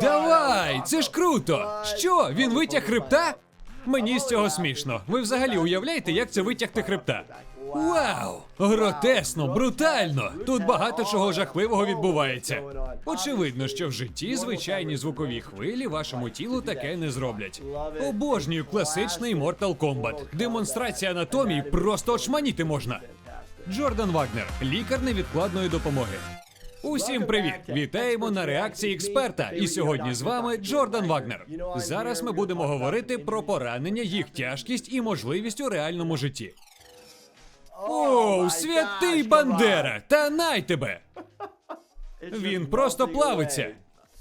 Давай, це ж круто! Що, він витяг хребта? Мені з цього смішно. Ви взагалі уявляєте, як це витягти хребта? Вау! Гротесно, брутально! Тут багато чого жахливого відбувається. Очевидно, що в житті звичайні звукові хвилі вашому тілу таке не зроблять. Обожнюю класичний Mortal Kombat. Демонстрація анатомії просто очманіти можна. Джордан Вагнер, лікар невідкладної допомоги. Усім привіт! Вітаємо на реакції експерта. І сьогодні з вами Джордан Вагнер. Зараз ми будемо говорити про поранення, їх тяжкість і можливість у реальному житті. Оу, святий Бандера! Та най тебе! Він просто плавиться.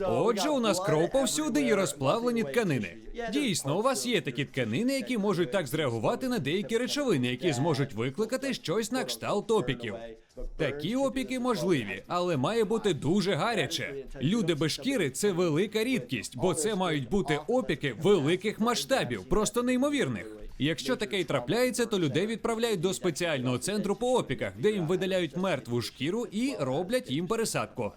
Отже, у нас кров повсюди і розплавлені тканини. Дійсно, у вас є такі тканини, які можуть так зреагувати на деякі речовини, які зможуть викликати щось на кшталт опіків. Такі опіки можливі, але має бути дуже гаряче. Люди без шкіри це велика рідкість, бо це мають бути опіки великих масштабів, просто неймовірних. Якщо таке й трапляється, то людей відправляють до спеціального центру по опіках, де їм видаляють мертву шкіру і роблять їм пересадку.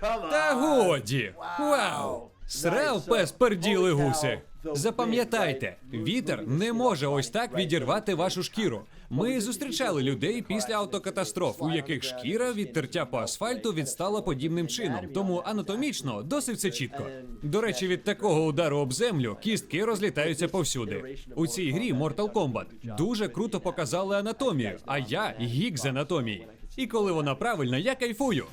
Та годі! Вау! Срав пес перділи гуси. Запам'ятайте, вітер не може ось так відірвати вашу шкіру. Ми зустрічали людей після автокатастроф, у яких шкіра від тертя по асфальту відстала подібним чином. Тому анатомічно досить все чітко. До речі, від такого удару об землю кістки розлітаються повсюди. У цій грі Mortal Kombat дуже круто показали анатомію, а я гік з анатомії. І коли вона правильна, я кайфую.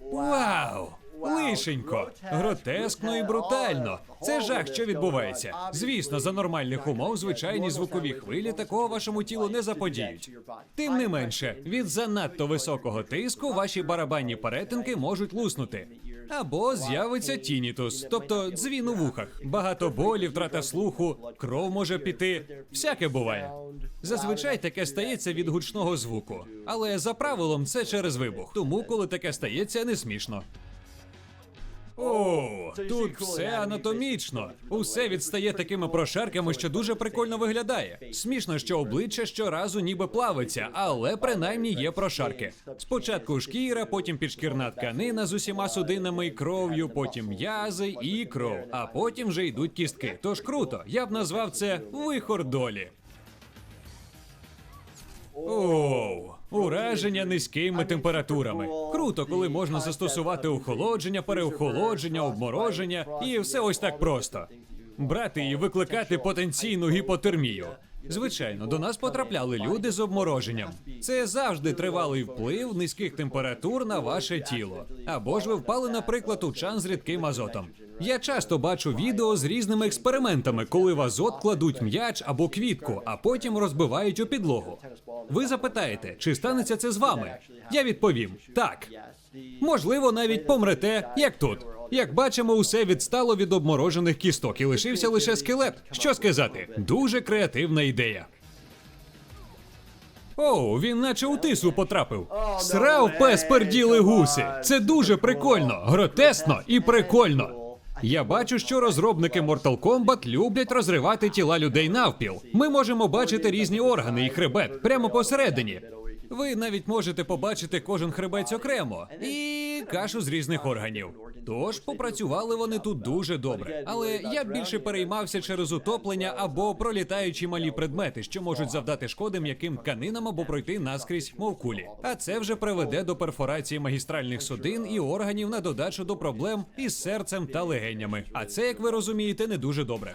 Вау! Лишенько, гротескно і брутально. Це жах, що відбувається. Звісно, за нормальних умов звичайні звукові хвилі такого вашому тілу не заподіють. Тим не менше, від занадто високого тиску ваші барабанні перетинки можуть луснути. Або з'явиться тінітус, тобто дзвін у вухах, багато болі, втрата слуху, кров може піти. Всяке буває. Зазвичай таке стається від гучного звуку, але за правилом це через вибух. Тому, коли таке стається, не смішно. О, тут все анатомічно. Усе відстає такими прошарками, що дуже прикольно виглядає. Смішно, що обличчя щоразу ніби плавиться, але принаймні є прошарки. Спочатку шкіра, потім підшкірна тканина з усіма судинами і кров'ю, потім м'язи і кров, а потім вже йдуть кістки. Тож круто, я б назвав це вихор долі. Оу, ураження низькими температурами. Круто, коли можна застосувати охолодження, переохолодження, обмороження і все ось так просто. Брати і викликати потенційну гіпотермію. Звичайно, до нас потрапляли люди з обмороженням. Це завжди тривалий вплив низьких температур на ваше тіло. Або ж ви впали, наприклад, у чан з рідким азотом. Я часто бачу відео з різними експериментами, коли в азот кладуть м'яч або квітку, а потім розбивають у підлогу. Ви запитаєте, чи станеться це з вами? Я відповім так. Можливо, навіть помрете, як тут. Як бачимо, усе відстало від обморожених кісток і лишився лише скелет. Що сказати? Дуже креативна ідея. О, він наче у тису потрапив. Срав пес перділи гуси. Це дуже прикольно, гротесно і прикольно. Я бачу, що розробники Mortal Kombat люблять розривати тіла людей навпіл. Ми можемо бачити різні органи і хребет прямо посередині. Ви навіть можете побачити кожен хребець окремо і кашу з різних органів. Тож попрацювали вони тут дуже добре. Але я більше переймався через утоплення або пролітаючі малі предмети, що можуть завдати шкоди м'яким тканинам або пройти наскрізь, мов кулі. А це вже приведе до перфорації магістральних судин і органів на додачу до проблем із серцем та легенями. А це, як ви розумієте, не дуже добре.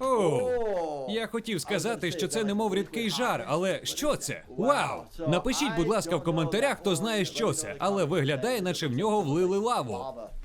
О, я хотів сказати, що це немов рідкий жар, але що це? Вау! Напишіть, будь ласка, в коментарях, хто знає, що це, але виглядає, наче в нього влили лаву.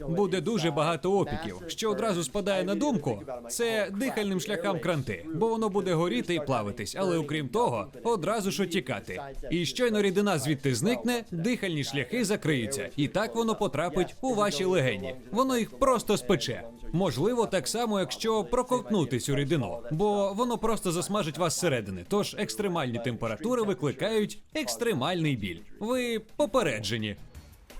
Буде дуже багато опіків. Що одразу спадає на думку, це дихальним шляхам кранти, бо воно буде горіти і плавитись, але окрім того, одразу ж отікати. І щойно рідина звідти зникне, дихальні шляхи закриються, і так воно потрапить у ваші легені. Воно їх просто спече. Можливо, так само, якщо проковтнути цю рідину, бо воно просто засмажить вас зсередини. Тож екстремальні температури викликають екстремальний біль. Ви попереджені.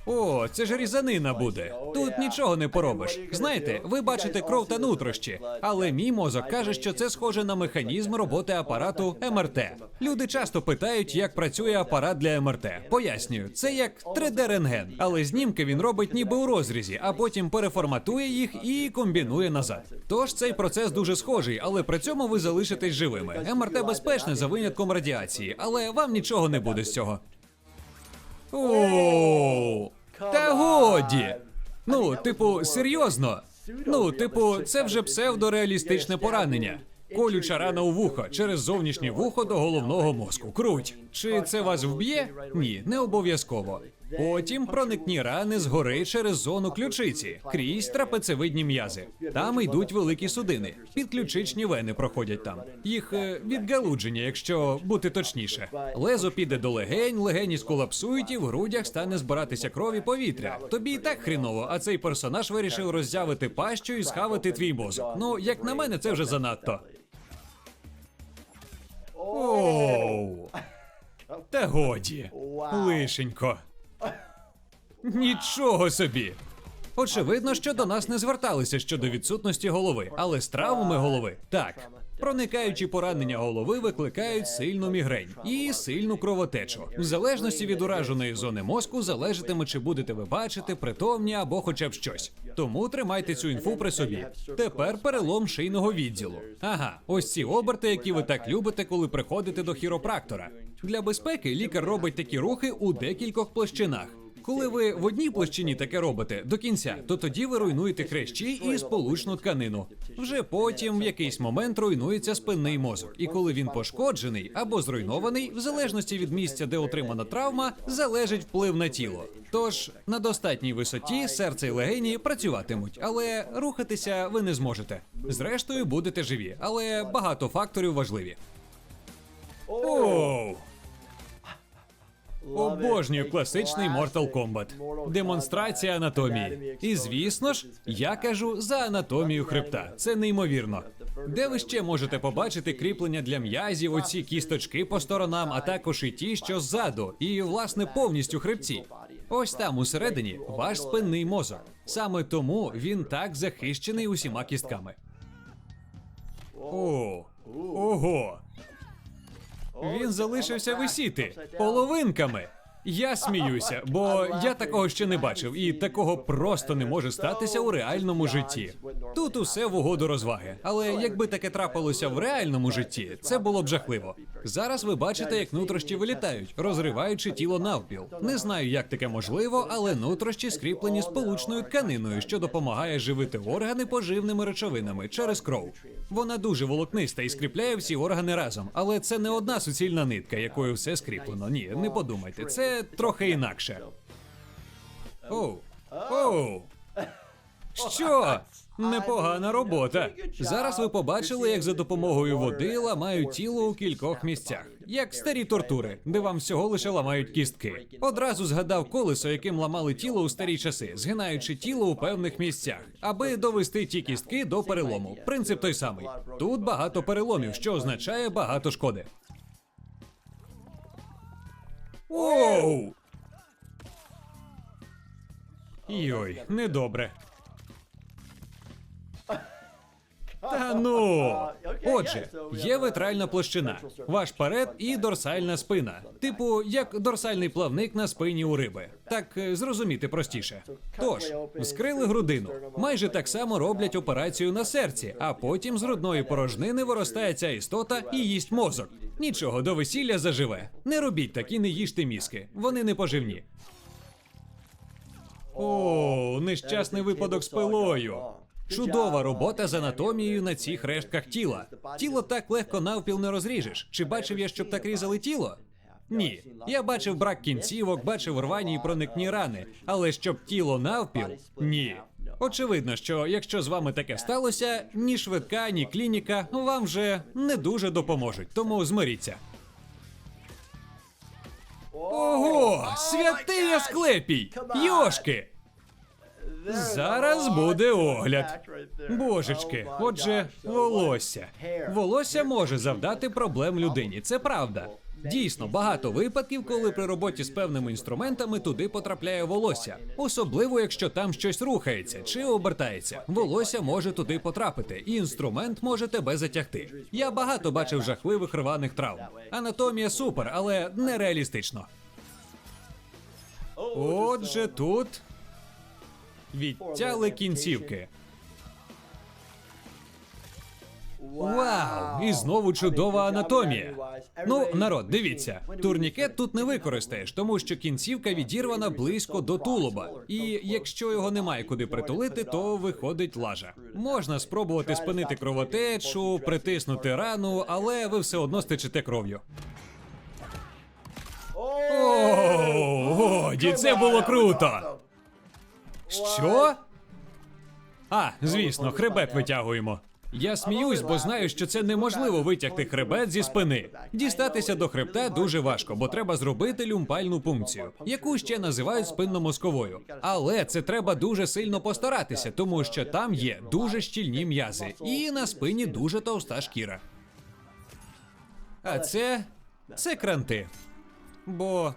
О, це ж різанина буде. Тут нічого не поробиш. Знаєте, ви бачите кров та нутрощі, але мій мозок каже, що це схоже на механізм роботи апарату МРТ. Люди часто питають, як працює апарат для МРТ. Пояснюю, це як 3D-рентген, але знімки він робить ніби у розрізі, а потім переформатує їх і комбінує назад. Тож цей процес дуже схожий, але при цьому ви залишитесь живими. МРТ безпечне за винятком радіації, але вам нічого не буде з цього. О, та годі. Ну, типу, серйозно. Ну, типу, це вже псевдореалістичне поранення. Колюча рана у вухо через зовнішнє вухо до головного мозку. Круть. Чи це вас вб'є? Ні, не обов'язково. Потім проникні рани згори через зону ключиці, крізь трапецевидні м'язи. Там йдуть великі судини. Підключичні вени проходять там. Їх е, відгалудження, якщо бути точніше. Лезо піде до легень, легені сколапсують і в грудях стане збиратися крові повітря. Тобі і так хріново, а цей персонаж вирішив роззявити пащу і схавати твій мозок. Ну, як на мене, це вже занадто. Оу. Та годі. Лишенько. Нічого собі. Очевидно, що до нас не зверталися щодо відсутності голови, але з травмами голови так. Проникаючі поранення голови викликають сильну мігрень і сильну кровотечу. В залежності від ураженої зони мозку залежатиме, чи будете ви бачити, притомні або хоча б щось. Тому тримайте цю інфу при собі. Тепер перелом шийного відділу. Ага, ось ці оберти, які ви так любите, коли приходите до хіропрактора. Для безпеки лікар робить такі рухи у декількох площинах. Коли ви в одній площині таке робите до кінця, то тоді ви руйнуєте хрещі і сполучну тканину. Вже потім в якийсь момент руйнується спинний мозок. І коли він пошкоджений або зруйнований, в залежності від місця, де отримана травма, залежить вплив на тіло. Тож на достатній висоті серце і легені працюватимуть, але рухатися ви не зможете. Зрештою, будете живі, але багато факторів важливі. Оу! Обожнюю класичний Mortal Kombat. Демонстрація анатомії. І звісно ж, я кажу за анатомію хребта. Це неймовірно. Де ви ще можете побачити кріплення для м'язів, оці кісточки по сторонам, а також і ті, що ззаду, і власне повністю хребці. Ось там усередині ваш спинний мозок. Саме тому він так захищений усіма кістками. О, ого. Він залишився висіти половинками. Я сміюся, бо я такого ще не бачив, і такого просто не може статися у реальному житті. Тут усе в угоду розваги. Але якби таке трапилося в реальному житті, це було б жахливо. Зараз ви бачите, як нутрощі вилітають, розриваючи тіло навпіл. Не знаю, як таке можливо, але нутрощі скріплені сполучною тканиною, що допомагає живити органи поживними речовинами через кров. Вона дуже волокниста і скріпляє всі органи разом, але це не одна суцільна нитка, якою все скріплено. Ні, не подумайте, це трохи інакше. Оу. Оу. Що? Непогана робота. Зараз ви побачили, як за допомогою води ламають тіло у кількох місцях, як старі тортури, де вам всього лише ламають кістки. Одразу згадав колесо, яким ламали тіло у старі часи, згинаючи тіло у певних місцях, аби довести ті кістки до перелому. Принцип той самий. Тут багато переломів, що означає багато шкоди. Оу! Йой, недобре. Та ну. Отже, є витральна площина, ваш перед і дорсальна спина. Типу, як дорсальний плавник на спині у риби. Так е, зрозуміти простіше. Тож, вскрили грудину. Майже так само роблять операцію на серці, а потім з грудної порожнини виростає ця істота і їсть мозок. Нічого, до весілля заживе. Не робіть так і не їжте мізки. Вони не поживні. О, нещасний випадок з пилою. Чудова робота з анатомією на цих рештках тіла. Тіло так легко навпіл не розріжеш. Чи бачив я, щоб так різали тіло? Ні. Я бачив брак кінцівок, бачив рвані і проникні рани, але щоб тіло навпіл ні. Очевидно, що якщо з вами таке сталося, ні швидка, ні клініка вам вже не дуже допоможуть, тому змиріться. Ого! Святий Асклепій! Йошки! Зараз буде огляд. Божечки, отже, волосся. Волосся може завдати проблем людині, це правда. Дійсно, багато випадків, коли при роботі з певними інструментами туди потрапляє волосся, особливо якщо там щось рухається чи обертається. Волосся може туди потрапити, і інструмент може тебе затягти. Я багато бачив жахливих рваних травм. Анатомія супер, але нереалістично. Отже, тут відтяли кінцівки. Вау! І знову чудова анатомія. Ну, народ, дивіться, турнікет тут не використаєш, тому що кінцівка відірвана близько до тулуба. І якщо його немає куди притулити, то виходить лажа. Можна спробувати спинити кровотечу, притиснути рану, але ви все одно стечете кров'ю. О, годі, це було круто! Що? А, звісно, хребет витягуємо. Я сміюсь, бо знаю, що це неможливо витягти хребет зі спини. Дістатися до хребта дуже важко, бо треба зробити люмпальну пункцію, яку ще називають спинномозковою. Але це треба дуже сильно постаратися, тому що там є дуже щільні м'язи, і на спині дуже товста шкіра. А це. це кранти. Бо,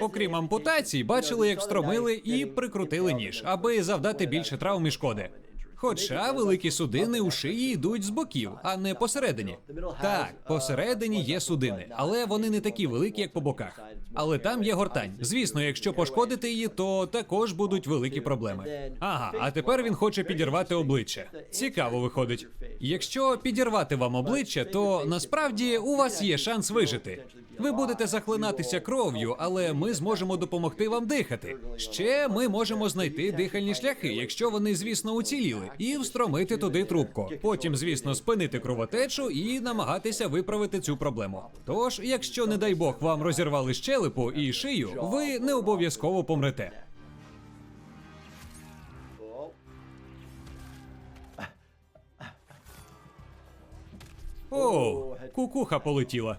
окрім ампутацій, бачили, як встромили і прикрутили ніж, аби завдати більше травм і шкоди. Хоча великі судини у шиї йдуть з боків, а не посередині. Так, посередині є судини, але вони не такі великі, як по боках. Але там є гортань. Звісно, якщо пошкодити її, то також будуть великі проблеми. Ага, а тепер він хоче підірвати обличчя. Цікаво виходить. Якщо підірвати вам обличчя, то насправді у вас є шанс вижити. Ви будете захлинатися кров'ю, але ми зможемо допомогти вам дихати. Ще ми можемо знайти дихальні шляхи, якщо вони, звісно, уціліли, і встромити туди трубку. Потім, звісно, спинити кровотечу і намагатися виправити цю проблему. Тож, якщо, не дай Бог, вам розірвали щелепу і шию, ви не обов'язково помрете. О, кукуха полетіла.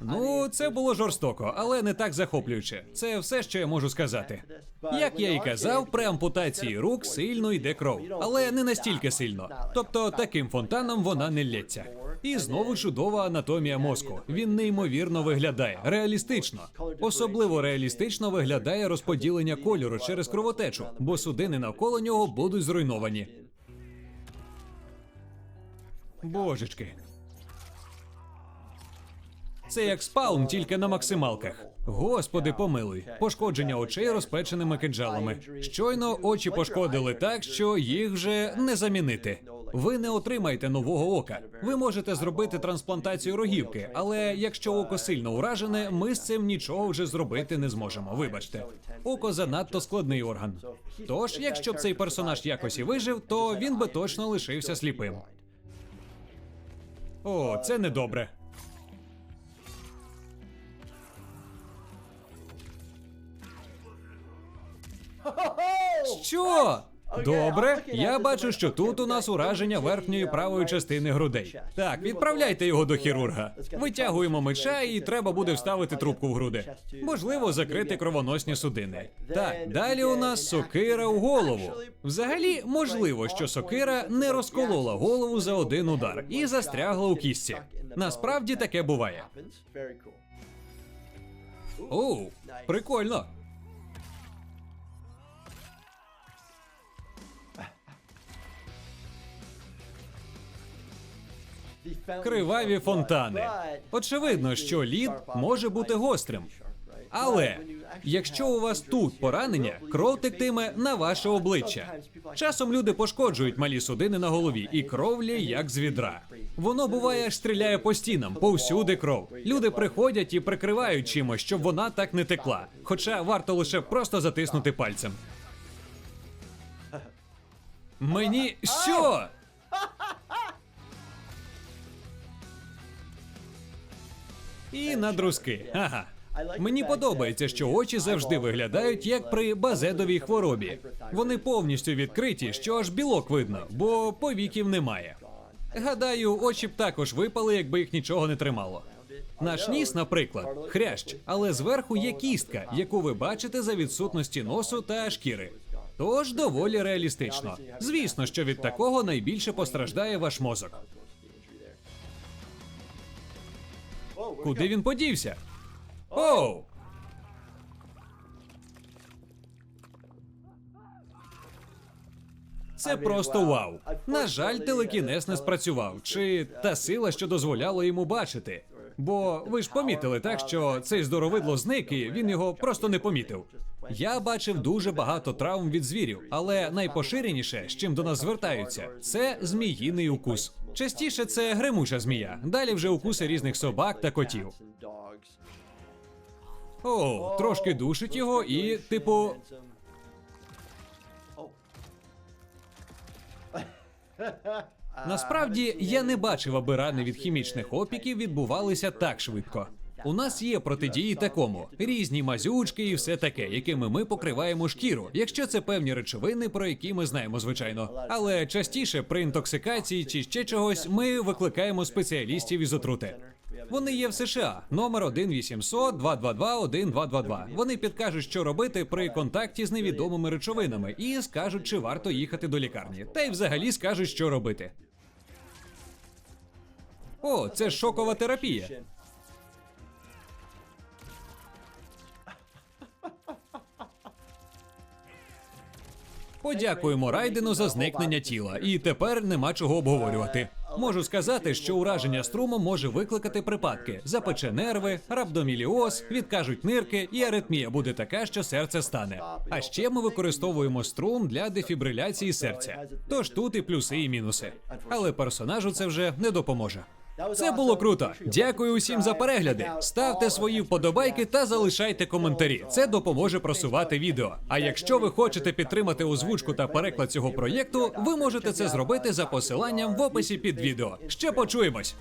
Ну, це було жорстоко, але не так захоплююче. Це все, що я можу сказати. Як я і казав, при ампутації рук сильно йде кров, але не настільки сильно. Тобто таким фонтаном вона не лється. І знову чудова анатомія мозку. Він неймовірно виглядає реалістично. Особливо реалістично виглядає розподілення кольору через кровотечу, бо судини навколо нього будуть зруйновані. Божечки. Це як спаун, тільки на максималках. Господи, помилуй. Пошкодження очей розпеченими кинджалами. Щойно очі пошкодили так, що їх вже не замінити. Ви не отримаєте нового ока. Ви можете зробити трансплантацію рогівки, але якщо око сильно уражене, ми з цим нічого вже зробити не зможемо. Вибачте, око занадто складний орган. Тож, якщо б цей персонаж якось і вижив, то він би точно лишився сліпим. О, це недобре. Що? Добре, я бачу, що тут у нас ураження верхньої правої частини грудей. Так, відправляйте його до хірурга. Витягуємо меча, і треба буде вставити трубку в груди. Можливо, закрити кровоносні судини. Так, далі у нас сокира у голову. Взагалі, можливо, що сокира не розколола голову за один удар і застрягла у кістці. Насправді таке буває. Оу, прикольно. Криваві фонтани. Очевидно, що лід може бути гострим. Але якщо у вас тут поранення, кров тектиме на ваше обличчя. Часом люди пошкоджують малі судини на голові, і кровлі як з відра. Воно буває стріляє по стінам, повсюди кров. Люди приходять і прикривають чимось, щоб вона так не текла. Хоча варто лише просто затиснути пальцем. Мені що? І на друзки. Ага. Мені подобається, що очі завжди виглядають як при базедовій хворобі. Вони повністю відкриті, що аж білок видно, бо повіків немає. Гадаю, очі б також випали, якби їх нічого не тримало. Наш ніс, наприклад, хрящ, але зверху є кістка, яку ви бачите за відсутності носу та шкіри. Тож доволі реалістично. Звісно, що від такого найбільше постраждає ваш мозок. Куди він подівся? Оу! Це просто вау. На жаль, телекінез не спрацював, чи та сила, що дозволяла йому бачити. Бо ви ж помітили так, що цей здоровидло зник, і він його просто не помітив. Я бачив дуже багато травм від звірів, але найпоширеніше, з чим до нас звертаються, це зміїний укус. Частіше це гримуча змія. Далі вже укуси різних собак та котів. О, трошки душить його і, типу, Насправді я не бачив, аби рани від хімічних опіків відбувалися так швидко. У нас є протидії такому: різні мазючки і все таке, якими ми покриваємо шкіру, якщо це певні речовини, про які ми знаємо, звичайно. Але частіше при інтоксикації чи ще чогось ми викликаємо спеціалістів із отрути. Вони є в США. Номер 1 800 222 1222. Вони підкажуть, що робити при контакті з невідомими речовинами, і скажуть, чи варто їхати до лікарні. Та й взагалі скажуть, що робити. О, це шокова терапія. Подякуємо Райдену за зникнення тіла, і тепер нема чого обговорювати. Можу сказати, що ураження струмом може викликати припадки: запече нерви, рабдоміліоз, відкажуть нирки, і аритмія буде така, що серце стане. А ще ми використовуємо струм для дефібриляції серця. Тож тут і плюси, і мінуси. Але персонажу це вже не допоможе. Це було круто. Дякую усім за перегляди. Ставте свої вподобайки та залишайте коментарі. Це допоможе просувати відео. А якщо ви хочете підтримати озвучку та переклад цього проєкту, ви можете це зробити за посиланням в описі під відео. Ще почуємось.